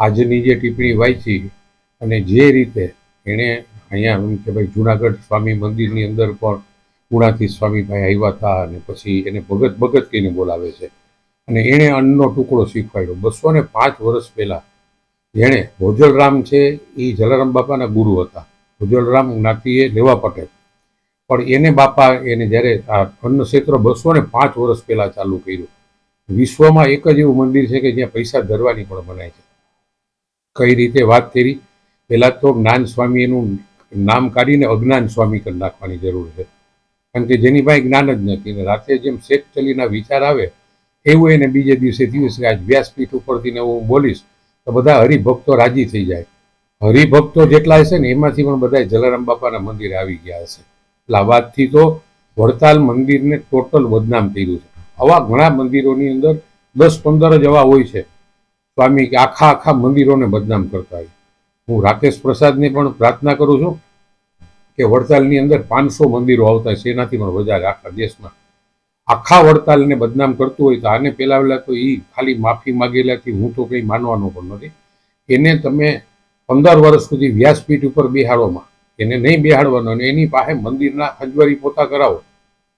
આજની જે ટિપ્પણી વાંચી અને જે રીતે એણે અહીંયા એમ કે ભાઈ જુનાગઢ સ્વામી મંદિરની અંદર પણ પુણાથી સ્વામીભાઈ આવ્યા હતા અને પછી એને ભગત ભગત કહીને બોલાવે છે. અને એણે અન્નનો ટુકડો શીખવાડ્યો. બસો ને પાંચ વર્ષ પહેલાં જેણે ભોજલરામ છે એ જલારામ બાપાના ગુરુ હતા. ભોજલરામ જ્ઞાતિએ લેવા પટેલ. પણ એને બાપા એને જ્યારે આ અન્ન ક્ષેત્ર બસો ને પાંચ વર્ષ પહેલાં ચાલુ કર્યું. વિશ્વમાં એક જ એવું મંદિર છે કે જ્યાં પૈસા ધરવાની પણ મનાય છે. કઈ રીતે વાત કરી? પહેલાં તો જ્ઞાન સ્વામી એનું નામ કાઢીને અજ્ઞાન સ્વામી કરી નાખવાની જરૂર છે. કારણ કે જેની પાસે જ્ઞાન જ નથી ને રાતે જેમ શેખ ચલીના વિચાર આવે, એવું એને બીજે દિવસે થયું કે આજ વ્યાસપીઠ ઉપરથી ને હું બોલીશ, તો બધા હરિભક્તો રાજી થઈ જાય. હરિભક્તો જેટલા હશે ને એમાંથી પણ બધા જલારામ બાપાના મંદિરે આવી ગયા હશે. એટલે આ વાતથી તો વડતાલ મંદિરને ટોટલ બદનામ કર્યું છે. આવા ઘણા મંદિરોની અંદર દસ પંદર જ એવા હોય છે. સ્વામી કે આખા આખા મંદિરોને બદનામ કરતા હોય. હું રાકેશ પ્રસાદને પણ પ્રાર્થના કરું છું કે વડતાલની અંદર પાંચસો મંદિરો આવતા છે એનાથી પણ વધારે આખા દેશમાં. આખા વડતાલને બદનામ કરતું હોય તો આને પહેલાં પહેલા તો એ ખાલી માફી માગેલાથી હું તો કંઈ માનવાનો પણ નથી. એને તમે પંદર વર્ષ સુધી વ્યાસપીઠ ઉપર બિહાડોમાં. એને નહીં બેહાડવાનો અને એની પાસે મંદિરના હજવારી પોતા કરાવો.